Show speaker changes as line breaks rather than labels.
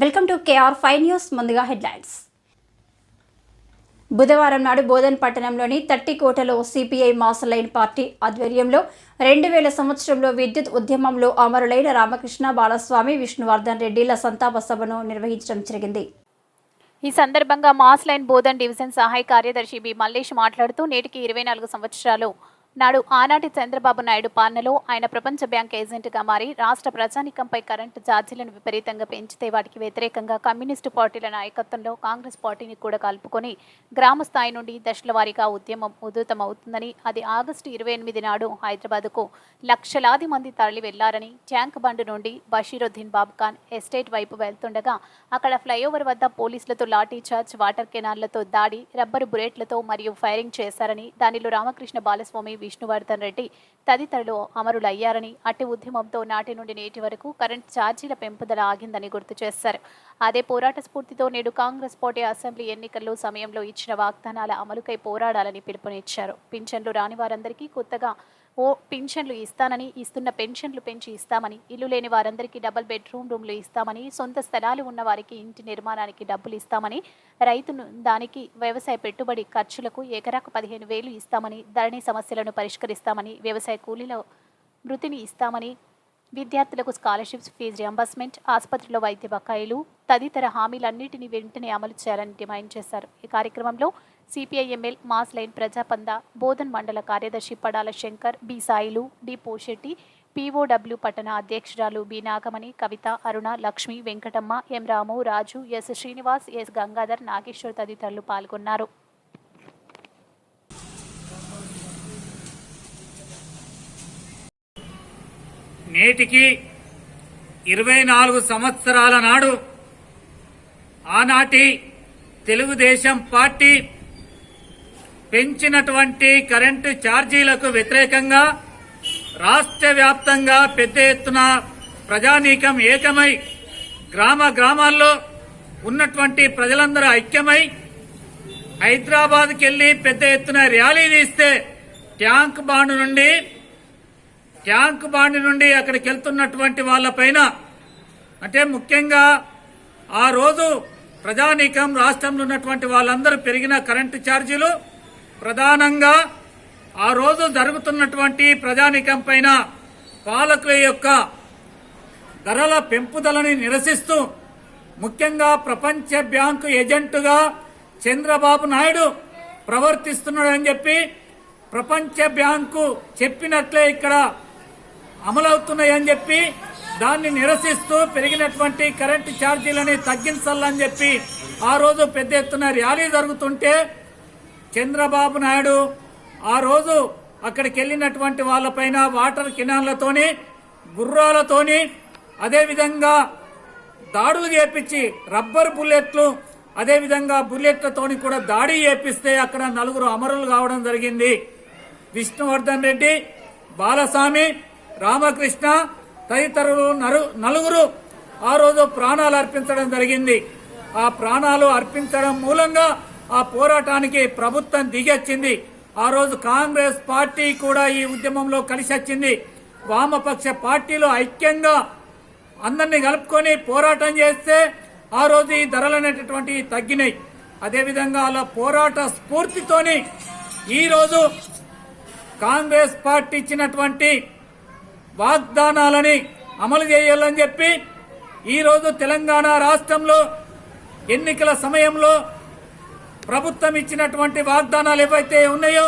Welcome to KR five news ముందుగా headlines. బుధవారం నాడు బోధన్ పట్టణంలోని తట్టికోటలో సిపిఐ మాసలైన్ పార్టీ ఆధ్వర్యంలో రెండు వేల సంవత్సరంలో విద్యుత్ ఉద్యమంలో అమరులైన రామకృష్ణ బాలస్వామి విష్ణువర్ధన్ రెడ్డిల సంతాప సభను నిర్వహించడం జరిగింది.
ఈ సందర్భంగా మాస్ లైన్ బోధన్ డివిజన్ సహాయ కార్యదర్శి బి మల్లేష్ మాట్లాడుతూ నేటికి ఇరవై నాలుగు సంవత్సరాలు నాడు ఆనాటి చంద్రబాబు నాయుడు పాలనలో ఆయన ప్రపంచ బ్యాంక్ ఏజెంట్గా మారి రాష్ట్ర ప్రజానికంపై కరెంటు ఛార్జీలను విపరీతంగా పెంచితే వాటికి వ్యతిరేకంగా కమ్యూనిస్టు పార్టీల నాయకత్వంలో కాంగ్రెస్ పార్టీని కూడా కలుపుకొని గ్రామ స్థాయి నుండి దశల వారీగా ఉద్యమం ఉధృతమవుతుందని అది ఆగస్టు ఇరవై ఎనిమిది నాడు హైదరాబాద్కు లక్షలాది మంది తరలి వెళ్ళారని ట్యాంక్ బండ్ నుండి బషీరుద్దీన్ బాబు ఖాన్ ఎస్టేట్ వైపు వెళ్తుండగా అక్కడ ఫ్లైఓవర్ వద్ద పోలీసులతో లాఠీ చార్జ్ వాటర్ కెనాన్లతో దాడి రబ్బరు బుల్లెట్లతో మరియు ఫైరింగ్ చేశారని దానిలో రామకృష్ణ బాలస్వామి విష్ణువర్ధన్ రెడ్డి తదితరులు అమరులయ్యారని అట్టి ఉద్యమంతో నాటి నుండి నేటి వరకు కరెంట్ ఛార్జీల పెంపుదల ఆగిందని గుర్తు చేశారు. అదే పోరాట స్ఫూర్తితో నేడు కాంగ్రెస్ పార్టీ అసెంబ్లీ ఎన్నికల్లో సమయంలో ఇచ్చిన వాగ్దానాల అమలుకై పోరాడాలని పిలుపునిచ్చారు. పింఛన్లు రాని వారందరికీ కొత్తగా ఓ పెన్షన్లు ఇస్తానని ఇస్తున్న పెన్షన్లు పెంచి ఇస్తామని ఇల్లు లేని వారందరికీ డబుల్ బెడ్రూమ్ రూమ్లు ఇస్తామని సొంత స్థలాలు ఉన్న వారికి ఇంటి నిర్మాణానికి డబ్బులు ఇస్తామని రైతును దానికి వ్యవసాయ పెట్టుబడి ఖర్చులకు ఎకరాకు పదిహేను వేలు ఇస్తామని ధరణి సమస్యలను పరిష్కరిస్తామని వ్యవసాయ కూలీల వృత్తిని ఇస్తామని విద్యార్థులకు స్కాలర్షిప్స్ ఫీజు రియంబర్స్మెంట్ ఆసుపత్రిలో వైద్య బకాయిలు తదితర హామీలన్నింటినీ వెంటనే అమలు చేయాలని డిమాండ్ చేశారు. ఈ కార్యక్రమంలో CPIML mass line Prajapantha Bodhan మండల కార్యదర్శి Padala Shankar B Sailu D Poshetti POW పట్టణ అధ్యక్షురాలు B Nagamani Kavitha Aruna Lakshmi Venkatamma M Ramu Raju S Srinivas S Gangadhar Nageshwar తదితరులు పాల్గొన్నారు.
నేటికి ఇరవై నాలుగు సంవత్సరాల నాడు ఆనాటి తెలుగుదేశం పార్టీ పెంచినటువంటి కరెంటు ఛార్జీలకు వ్యతిరేకంగా రాష్ట్ర వ్యాప్తంగా పెద్ద ఎత్తున ప్రజానీకం ఏకమై గ్రామ గ్రామాల్లో ఉన్నటువంటి ప్రజలందరూ ఐక్యమై హైదరాబాద్కి వెళ్ళి పెద్ద ఎత్తున ర్యాలీ తీస్తే ట్యాంక్ బాండ్ నుండి ట్యాంక్ బాండ్ నుండి అక్కడికి వెళ్తున్నటువంటి వాళ్ళపైన అంటే ముఖ్యంగా ఆ రోజు ప్రజానీకం రాష్ట్రంలో ఉన్నటువంటి వాళ్ళందరూ పెరిగిన కరెంటు ఛార్జీలు ప్రధానంగా ఆ రోజు జరుగుతున్నటువంటి ప్రజానీకం పైన పాలకుల యొక్క ధరల పెంపుదలని నిరసిస్తూ ముఖ్యంగా ప్రపంచ బ్యాంకు ఏజెంటుగా చంద్రబాబు నాయుడు ప్రవర్తిస్తున్నాడని చెప్పి ప్రపంచ బ్యాంకు చెప్పినట్లే ఇక్కడ అమలవుతున్నాయని చెప్పి దాన్ని నిరసిస్తూ పెరిగినటువంటి కరెంటు ఛార్జీలని తగ్గించాలని చెప్పి ఆ రోజు పెద్ద ఎత్తున ర్యాలీ జరుగుతుంటే చంద్రబాబు నాయుడు ఆ రోజు అక్కడికి వెళ్ళినటువంటి వాళ్ళపైన వాటర్ కినాన్లతోని గుర్రాలతోని అదేవిధంగా దాడులు చేపించి రబ్బర్ బుల్లెట్లు అదేవిధంగా బుల్లెట్లతోని కూడా దాడి చేపిస్తే అక్కడ నలుగురు అమరులు కావడం జరిగింది. విష్ణువర్ధన్ రెడ్డి బాలస్వామి రామకృష్ణ తదితరులు నలుగురు ఆ రోజు ప్రాణాలు అర్పించడం జరిగింది. ఆ ప్రాణాలు అర్పించడం మూలంగా ఆ పోరాటానికి ప్రభుత్వం దిగొచ్చింది. ఆ రోజు కాంగ్రెస్ పార్టీ కూడా ఈ ఉద్యమంలో కలిసి వచ్చింది. వామపక్ష పార్టీలు ఐక్యంగా అందరినీ కలుపుకొని పోరాటం చేస్తే ఆ రోజు ఈ ధరలు అనేటటువంటివి తగ్గినాయి. అదేవిధంగా అలా పోరాట స్ఫూర్తితోని ఈరోజు కాంగ్రెస్ పార్టీ ఇచ్చినటువంటి వాగ్దానాలని అమలు చేయాలని చెప్పి ఈరోజు తెలంగాణ రాష్ట్రంలో ఎన్నికల సమయంలో ప్రభుత్వం ఇచ్చినటువంటి వాగ్దానాలు ఏవైతే ఉన్నాయో